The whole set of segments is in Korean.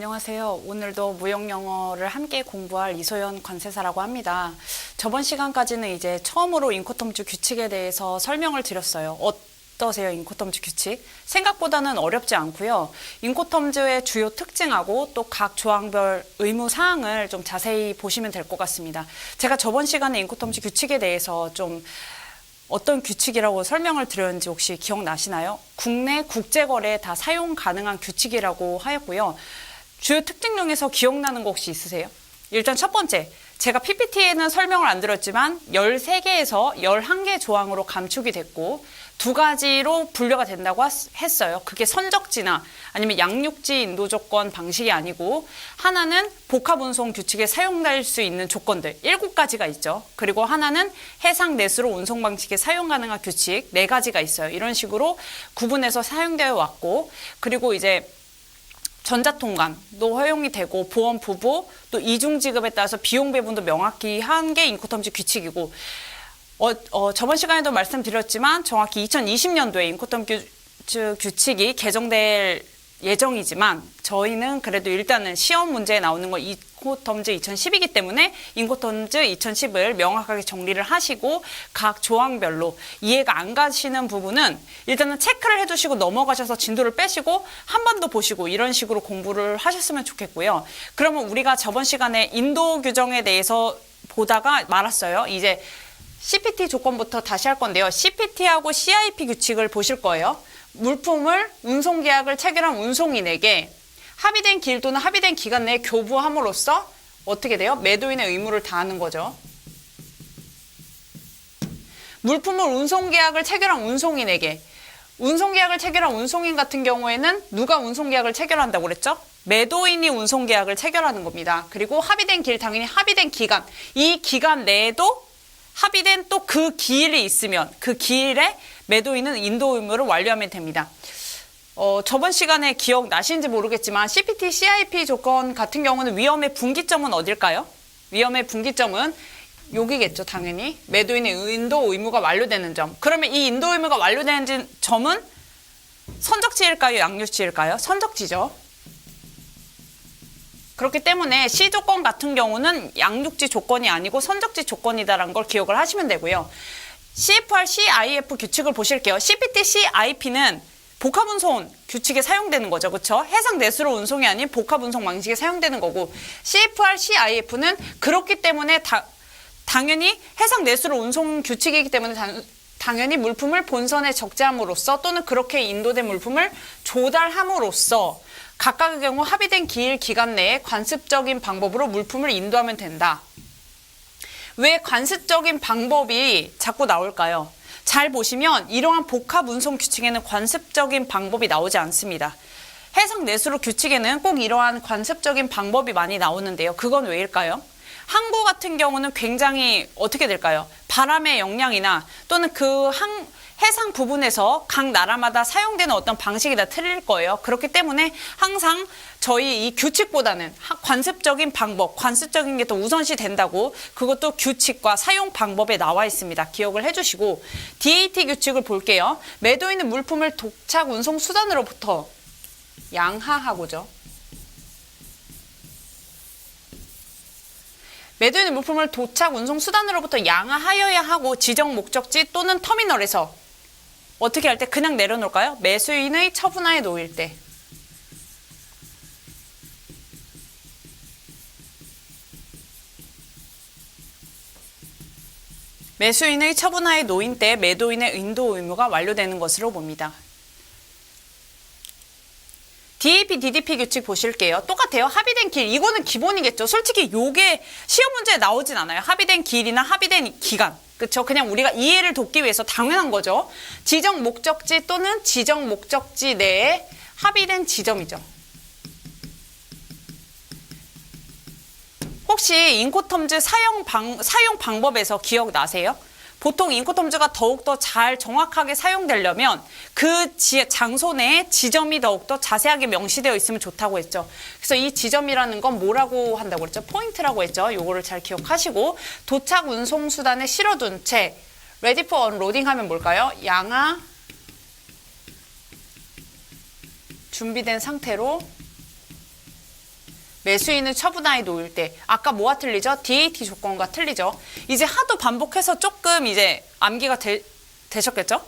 안녕하세요. 오늘도 무용영어를 함께 공부할 이소연 관세사라고 합니다. 저번 시간까지는 이제 처음으로 인코텀즈 규칙에 대해서 설명을 드렸어요. 어떠세요, 인코텀즈 규칙? 생각보다는 어렵지 않고요. 인코텀즈의 주요 특징하고 또 각 조항별 의무 사항을 좀 자세히 보시면 될 것 같습니다. 제가 저번 시간에 인코텀즈 규칙에 대해서 좀 어떤 규칙이라고 설명을 드렸는지 혹시 기억나시나요? 국내 국제 거래에 다 사용 가능한 규칙이라고 하였고요. 주요 특징 중에서 기억나는 거 혹시 있으세요? 일단 첫 번째, 제가 PPT에는 설명을 안 드렸지만 13개에서 11개 조항으로 감축이 됐고 두 가지로 분류가 된다고 했어요. 그게 선적지나 아니면 양육지 인도 조건 방식이 아니고 하나는 복합 운송 규칙에 사용될 수 있는 조건들 7가지가 있죠. 그리고 하나는 해상 내수로 운송 방식에 사용 가능한 규칙 4가지가 있어요. 이런 식으로 구분해서 사용되어 왔고 그리고 이제 전자통관도 허용이 되고 보험 부부 또 이중 지급에 따라서 비용 배분도 명확히 한 게 인코텀즈 규칙이고 어, 어, 저번 시간에도 말씀드렸지만 정확히 2020년도에 인코텀즈 규칙이 개정될 예정이지만 저희는 그래도 일단은 시험 문제에 나오는 건 인코텀즈 2010이기 때문에 인코텀즈 2010을 명확하게 정리를 하시고 각 조항별로 이해가 안 가시는 부분은 일단은 체크를 해두시고 넘어가셔서 진도를 빼시고 한 번 더 보시고 이런 식으로 공부를 하셨으면 좋겠고요. 그러면 우리가 저번 시간에 인도 규정에 대해서 보다가 말았어요. 이제 CPT 조건부터 다시 할 건데요. CPT하고 CIP 규칙을 보실 거예요. 물품을 운송 계약을 체결한 운송인에게 합의된 길 또는 합의된 기간 내에 교부함으로써 어떻게 돼요? 매도인의 의무를 다하는 거죠. 물품을 운송 계약을 체결한 운송인에게 운송 계약을 체결한 운송인 같은 경우에는 누가 운송 계약을 체결한다고 그랬죠? 매도인이 운송 계약을 체결하는 겁니다. 그리고 합의된 길 당연히 합의된 기간 이 기간 내에도 합의된 또 그 기일이 있으면 그 기일에 매도인은 인도 의무를 완료하면 됩니다. 어, 저번 시간에 기억 나시는지 모르겠지만 CPT, CIP 조건 같은 경우는 위험의 분기점은 어딜까요? 위험의 분기점은 여기겠죠, 당연히. 매도인의 인도 의무가 완료되는 점. 그러면 이 인도 의무가 완료되는 점은 선적지일까요, 양육지일까요? 선적지죠. 그렇기 때문에 C 조건 같은 경우는 양육지 조건이 아니고 선적지 조건이다라는 걸 기억을 하시면 되고요. CFR, CIF 규칙을 보실게요. CPT, CIP는 복합 운송 규칙에 사용되는 거죠. 그렇죠? 해상 내수로 운송이 아닌 복합 운송 방식에 사용되는 거고 CFR, CIF는 그렇기 때문에 다, 당연히 해상 내수로 운송 규칙이기 때문에 단- 당연히 물품을 본선에 적재함으로써 또는 그렇게 인도된 물품을 조달함으로써 각각의 경우 합의된 기일 기간 내에 관습적인 방법으로 물품을 인도하면 된다. 왜 관습적인 방법이 자꾸 나올까요? 잘 보시면 이러한 복합 운송 규칙에는 관습적인 방법이 나오지 않습니다. 해상 내수로 규칙에는 꼭 이러한 관습적인 방법이 많이 나오는데요. 그건 왜일까요? 항구 같은 경우는 굉장히 어떻게 될까요? 바람의 영향이나 또는 그 항, 해상 부분에서 각 나라마다 사용되는 어떤 방식이 다 틀릴 거예요. 그렇기 때문에 항상 저희 이 규칙보다는 하- 관습적인 방법, 관습적인 게 더 우선시 된다고 그것도 규칙과 사용 방법에 나와 있습니다. 기억을 해주시고 DAT 규칙을 볼게요. 매도인은 물품을 도착 운송 수단으로부터 양하하고죠. 매도인의 물품을 도착 운송 수단으로부터 양하하여야 하고 지정 목적지 또는 터미널에서 어떻게 할 때 그냥 내려놓을까요? 매수인의 처분하에 놓일 때. 매수인의 처분하에 놓인 때 매도인의 인도 의무가 완료되는 것으로 봅니다. DAP, DDP 규칙 보실게요. 똑같아요. 합의된 길. 이거는 기본이겠죠. 솔직히 요게 시험 문제에 나오진 않아요. 합의된 길이나 합의된 기간. 그쵸? 그냥 우리가 이해를 돕기 위해서 당연한 거죠. 지정 목적지 또는 지정 목적지 내에 합의된 지점이죠. 혹시 인코텀즈 사용 방, 사용 방법에서 기억나세요? 보통 인코텀즈가 더욱더 잘 정확하게 사용되려면 그 지, 장소 내에 지점이 더욱더 자세하게 명시되어 있으면 좋다고 했죠. 그래서 이 지점이라는 건 뭐라고 한다고 그랬죠? 포인트라고 했죠. 요거를 잘 기억하시고 도착 운송 수단에 실어둔 채 레디 포 언로딩 하면 뭘까요? 양하 준비된 상태로 매수인은 처분하에 놓일 때 아까 뭐가 틀리죠? DAT 조건과 틀리죠. 이제 하도 반복해서 조금 이제 암기가 되, 되셨겠죠?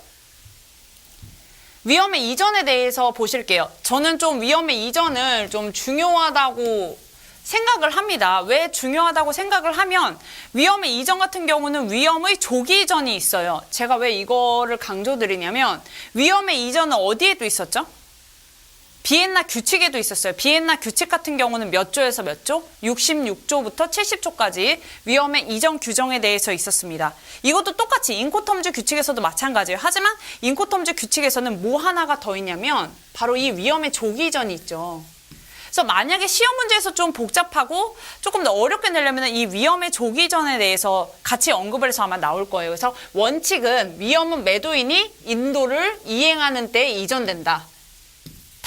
위험의 이전에 대해서 보실게요. 저는 좀 위험의 이전을 좀 중요하다고 생각을 합니다. 왜 중요하다고 생각을 하면 위험의 이전 같은 경우는 위험의 조기 이전이 있어요. 제가 왜 이거를 강조드리냐면 위험의 이전은 어디에도 있었죠? 비엔나 규칙에도 있었어요. 비엔나 규칙 같은 경우는 몇 조에서 몇 조? 66조부터 70조까지 위험의 이전 규정에 대해서 있었습니다. 이것도 똑같이 인코텀즈 규칙에서도 마찬가지예요. 하지만 인코텀즈 규칙에서는 뭐 하나가 더 있냐면 바로 이 위험의 조기 이전이 있죠. 그래서 만약에 시험 문제에서 좀 복잡하고 조금 더 어렵게 내려면 이 위험의 조기 전에 대해서 같이 언급을 해서 아마 나올 거예요. 그래서 원칙은 위험은 매도인이 인도를 이행하는 때 이전된다.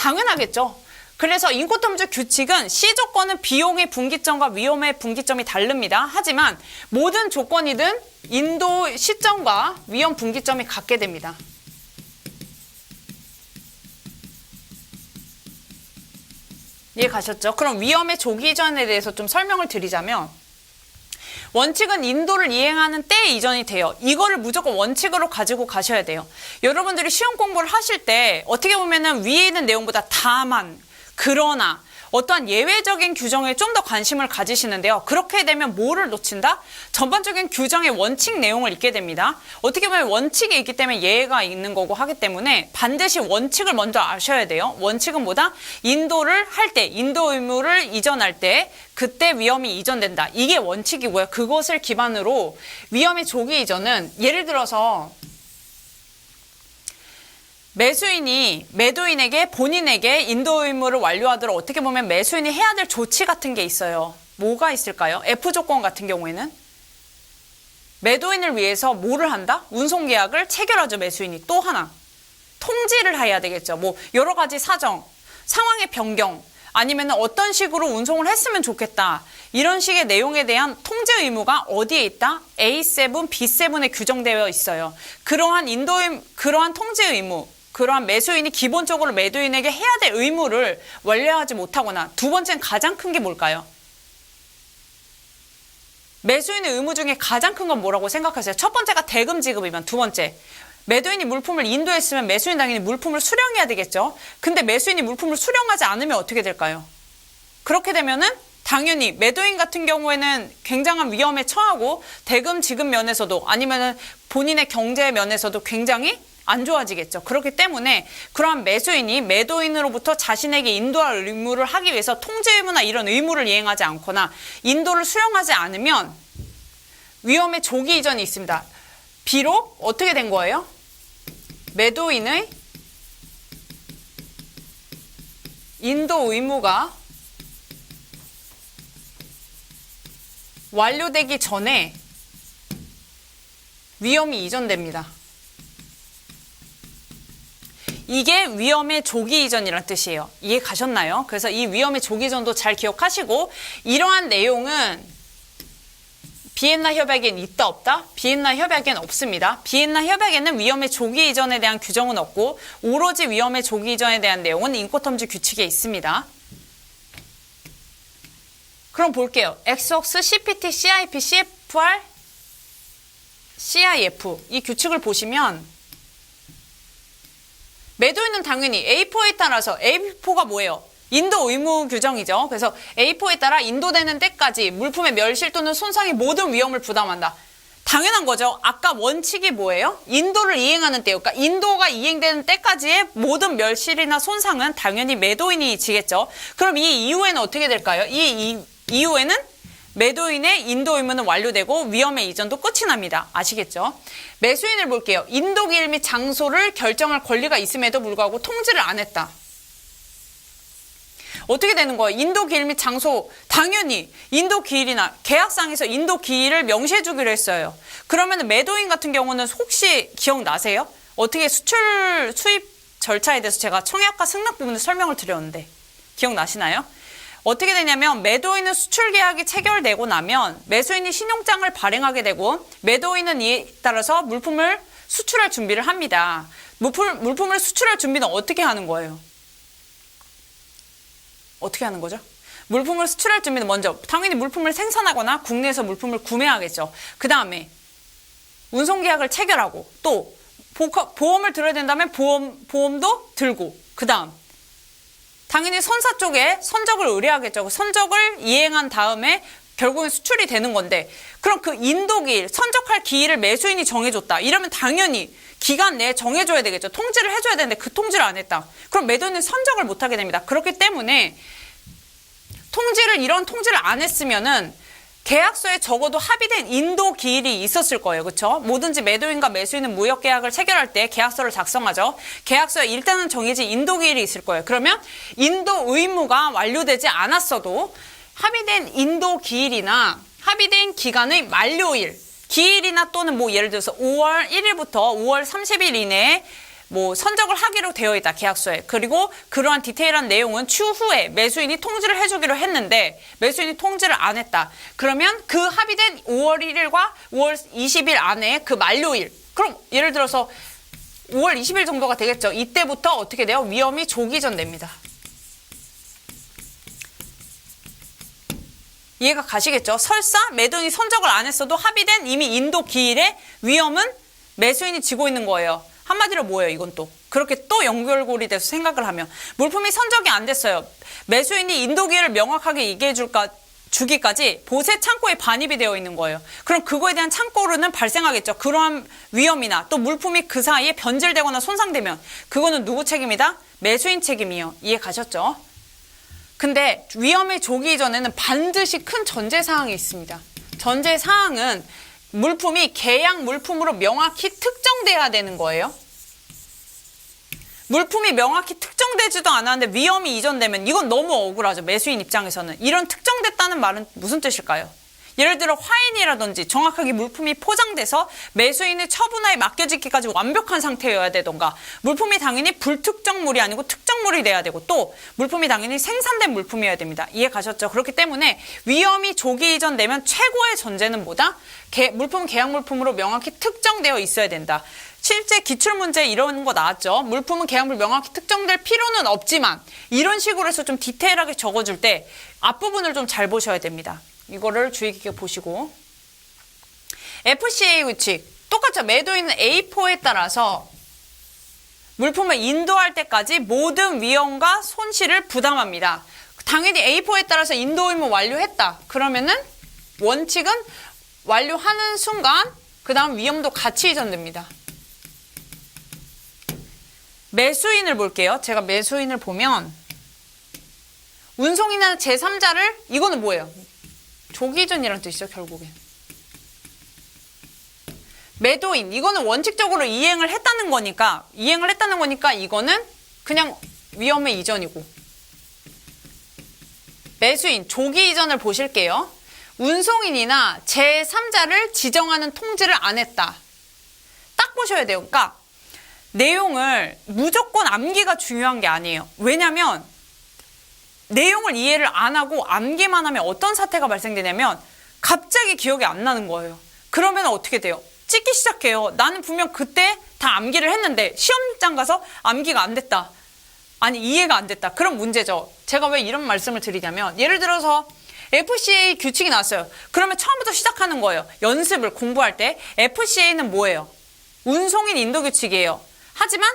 당연하겠죠. 그래서 인코텀즈 규칙은 C 조건은 비용의 분기점과 위험의 분기점이 다릅니다. 하지만 모든 조건이든 인도 시점과 위험 분기점이 같게 됩니다. 이해 가셨죠? 그럼 위험의 조기 이전에 대해서 좀 설명을 드리자면 원칙은 인도를 이행하는 때 이전이 돼요. 이거를 무조건 원칙으로 가지고 가셔야 돼요. 여러분들이 시험 공부를 하실 때 어떻게 보면은 위에 있는 내용보다 다만 그러나 어떠한 예외적인 규정에 좀 더 관심을 가지시는데요. 그렇게 되면 뭐를 놓친다? 전반적인 규정의 원칙 내용을 읽게 됩니다. 어떻게 보면 원칙이 있기 때문에 예외가 있는 거고 하기 때문에 반드시 원칙을 먼저 아셔야 돼요. 원칙은 뭐다? 인도를 할 때, 인도 의무를 이전할 때 그때 위험이 이전된다. 이게 원칙이고요. 그것을 기반으로 위험의 조기 이전은 예를 들어서 매수인이 매도인에게 본인에게 인도 의무를 완료하도록 어떻게 보면 매수인이 해야 될 조치 같은 게 있어요. 뭐가 있을까요? F 조건 같은 경우에는 매도인을 위해서 뭐를 한다? 운송 계약을 체결하죠, 매수인이. 또 하나. 통지를 해야 되겠죠. 뭐 여러 가지 사정, 상황의 변경, 아니면 어떤 식으로 운송을 했으면 좋겠다. 이런 식의 내용에 대한 통제 의무가 어디에 있다? A7, B7에 규정되어 있어요. 그러한 인도 의 그러한 통제 의무, 그러한 매수인이 기본적으로 매도인에게 해야 될 의무를 완료하지 못하거나 두 번째는 가장 큰 게 뭘까요? 매수인의 의무 중에 가장 큰 건 뭐라고 생각하세요? 첫 번째가 대금 지급이면 두 번째 매도인이 물품을 인도했으면 매수인 당연히 물품을 수령해야 되겠죠. 근데 매수인이 물품을 수령하지 않으면 어떻게 될까요? 그렇게 되면은 당연히 매도인 같은 경우에는 굉장한 위험에 처하고 대금 지급 면에서도 아니면은 본인의 경제 면에서도 굉장히 안 좋아지겠죠. 그렇기 때문에 그러한 매수인이 매도인으로부터 자신에게 인도할 의무를 하기 위해서 통제 의무나 이런 의무를 이행하지 않거나 인도를 수령하지 않으면 위험의 조기 이전이 있습니다. 비록 어떻게 된 거예요? 매도인의 인도 의무가 완료되기 전에 위험이 이전됩니다. 이게 위험의 조기 이전이라는 뜻이에요. 이해 가셨나요? 그래서 이 위험의 조기 이전도 잘 기억하시고 이러한 내용은 비엔나 협약엔 있다 없다? 비엔나 협약엔 없습니다. 비엔나 협약에는 위험의 조기 이전에 대한 규정은 없고 오로지 위험의 조기 이전에 대한 내용은 인코텀즈 규칙에 있습니다. 그럼 볼게요. 엑소스, CPT, CIP, CFR, CIF 이 규칙을 보시면 매도인은 당연히 A4에 따라서 A4가 뭐예요? 인도 의무 규정이죠. 그래서 A4에 따라 인도되는 때까지 물품의 멸실 또는 손상의 모든 위험을 부담한다. 당연한 거죠. 아까 원칙이 뭐예요? 인도를 이행하는 때요. 그러니까 인도가 이행되는 때까지의 모든 멸실이나 손상은 당연히 매도인이 지겠죠. 그럼 이 이후에는 어떻게 될까요? 이, 이 이후에는 매도인의 인도 의무는 완료되고 위험의 이전도 끝이 납니다. 아시겠죠? 매수인을 볼게요. 인도 기일 및 장소를 결정할 권리가 있음에도 불구하고 통지를 안 했다. 어떻게 되는 거예요? 인도 기일 및 장소 당연히 인도 기일이나 계약상에서 인도 기일을 명시해 주기로 했어요. 그러면 매도인 같은 경우는 혹시 기억나세요? 어떻게 수출 수입 절차에 대해서 제가 청약과 승낙 부분을 설명을 드렸는데 기억나시나요? 어떻게 되냐면 매도인은 수출 계약이 체결되고 나면 매수인이 신용장을 발행하게 되고 매도인은 이에 따라서 물품을 수출할 준비를 합니다. 물품, 물품을 수출할 준비는 어떻게 하는 거예요? 어떻게 하는 거죠? 물품을 수출할 준비는 먼저 당연히 물품을 생산하거나 국내에서 물품을 구매하겠죠. 그 다음에 운송 계약을 체결하고 또 보- 보험을 들어야 된다면 보험 보험도 들고 그 다음 당연히 선사 쪽에 선적을 의뢰하겠죠. 그 선적을 이행한 다음에 결국엔 수출이 되는 건데 그럼 그 인도기일 선적할 기일을 매수인이 정해줬다. 이러면 당연히 기간 내에 정해줘야 되겠죠. 통지를 해줘야 되는데 그 통지를 안 했다. 그럼 매도인은 선적을 못하게 됩니다. 그렇기 때문에 통지를 이런 통지를 안 했으면은 계약서에 적어도 합의된 인도 기일이 있었을 거예요. 그렇죠? 뭐든지 매도인과 매수인은 무역 계약을 체결할 때 계약서를 작성하죠. 계약서에 일단은 정해진 인도 기일이 있을 거예요. 그러면 인도 의무가 완료되지 않았어도 합의된 인도 기일이나 합의된 기간의 만료일 기일이나 또는 뭐 예를 들어서 5월 1일부터 5월 30일 이내에 뭐 선적을 하기로 되어 있다 계약서에. 그리고 그러한 디테일한 내용은 추후에 매수인이 통지를 해주기로 했는데 매수인이 통지를 안 했다. 그러면 그 합의된 5월 1일과 5월 20일 안에 그 만료일. 그럼 예를 들어서 5월 20일 정도가 되겠죠. 이때부터 어떻게 돼요? 위험이 조기전 됩니다. 이해가 가시겠죠? 설사 매도인이 선적을 안 했어도 합의된 이미 인도 기일의 위험은 매수인이 지고 있는 거예요. 한마디로 뭐예요, 이건 또. 그렇게 또 연결고리 돼서 생각을 하면. 물품이 선적이 안 됐어요. 매수인이 인도 기일을 명확하게 얘기해 줄까, 주기까지 보세 창고에 반입이 되어 있는 거예요. 그럼 그거에 대한 창고로는 발생하겠죠. 그러한 위험이나 또 물품이 그 사이에 변질되거나 손상되면 그거는 누구 책임이다? 매수인 책임이요. 이해 가셨죠? 근데 위험의 조기 이전에는 반드시 큰 전제 사항이 있습니다. 전제 사항은 물품이 계약 물품으로 명확히 특정돼야 되는 거예요. 물품이 명확히 특정되지도 않았는데 위험이 이전되면 이건 너무 억울하죠. 매수인 입장에서는. 이런 특정됐다는 말은 무슨 뜻일까요? 예를 들어 화인이라든지 정확하게 물품이 포장돼서 매수인의 처분하에 맡겨지기까지 완벽한 상태여야 되던가 물품이 당연히 불특정물이 아니고 특정물이 돼야 되고 또 물품이 당연히 생산된 물품이어야 됩니다. 이해 가셨죠? 그렇기 때문에 위험이 조기 이전되면 최고의 전제는 뭐다? 개- 물품 계약 물품으로 명확히 특정되어 있어야 된다. 실제 기출문제 이런 거 나왔죠. 물품은 계약물 명확히 특정될 필요는 없지만 이런 식으로 해서 좀 디테일하게 적어줄 때 앞부분을 좀 잘 보셔야 됩니다. 이거를 주의 깊게 보시고 FCA 규칙 똑같죠. 매도인은 A4에 따라서 물품을 인도할 때까지 모든 위험과 손실을 부담합니다. 당연히 A4에 따라서 인도 의무 완료했다. 그러면은 원칙은 완료하는 순간 그 다음 위험도 같이 이전됩니다. 매수인을 볼게요. 제가 매수인을 보면 운송이나 제3자를 이거는 뭐예요? 조기전이라는 뜻이죠, 결국엔. 매도인 이거는 원칙적으로 이행을 했다는 거니까 이행을 했다는 거니까 이거는 그냥 위험의 이전이고 매수인 조기 이전을 보실게요. 운송인이나 제3자를 지정하는 통지를 안 했다. 딱 보셔야 돼요. 그러니까 내용을 무조건 암기가 중요한 게 아니에요. 왜냐면 내용을 이해를 안 하고 암기만 하면 어떤 사태가 발생되냐면 갑자기 기억이 안 나는 거예요. 그러면 어떻게 돼요? 찍기 시작해요. 나는 분명 그때 다 암기를 했는데 시험장 가서 암기가 안 됐다. 아니 이해가 안 됐다. 그럼 문제죠. 제가 왜 이런 말씀을 드리냐면 예를 들어서 FCA 규칙이 나왔어요. 그러면 처음부터 시작하는 거예요. 연습을 공부할 때 FCA는 뭐예요? 운송인 인도 규칙이에요. 하지만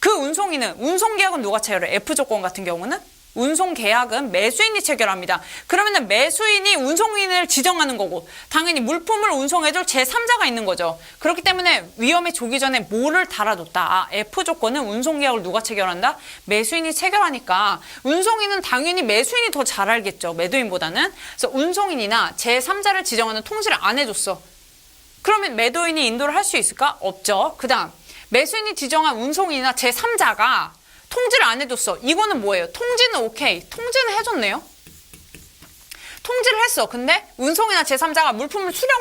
그 운송인은 운송 계약은 누가 체결해? F 조건 같은 경우는 운송 계약은 매수인이 체결합니다. 그러면은 매수인이 운송인을 지정하는 거고 당연히 물품을 운송해줄 제3자가 있는 거죠. 그렇기 때문에 위험에 조기 전에 뭐를 달아뒀다. 아, F 조건은 운송 계약을 누가 체결한다? 매수인이 체결하니까 운송인은 당연히 매수인이 더 잘 알겠죠. 매도인보다는. 그래서 운송인이나 제3자를 지정하는 통지를 안 해줬어. 그러면 매도인이 인도를 할 수 있을까? 없죠. 그 다음, 매수인이 지정한 운송인이나 제3자가 통지를 안 해줬어. 이거는 뭐예요? 통지는 오케이. 통지는 해줬네요. 통지를 했어. 근데 운송이나 제3자가 물품을 수령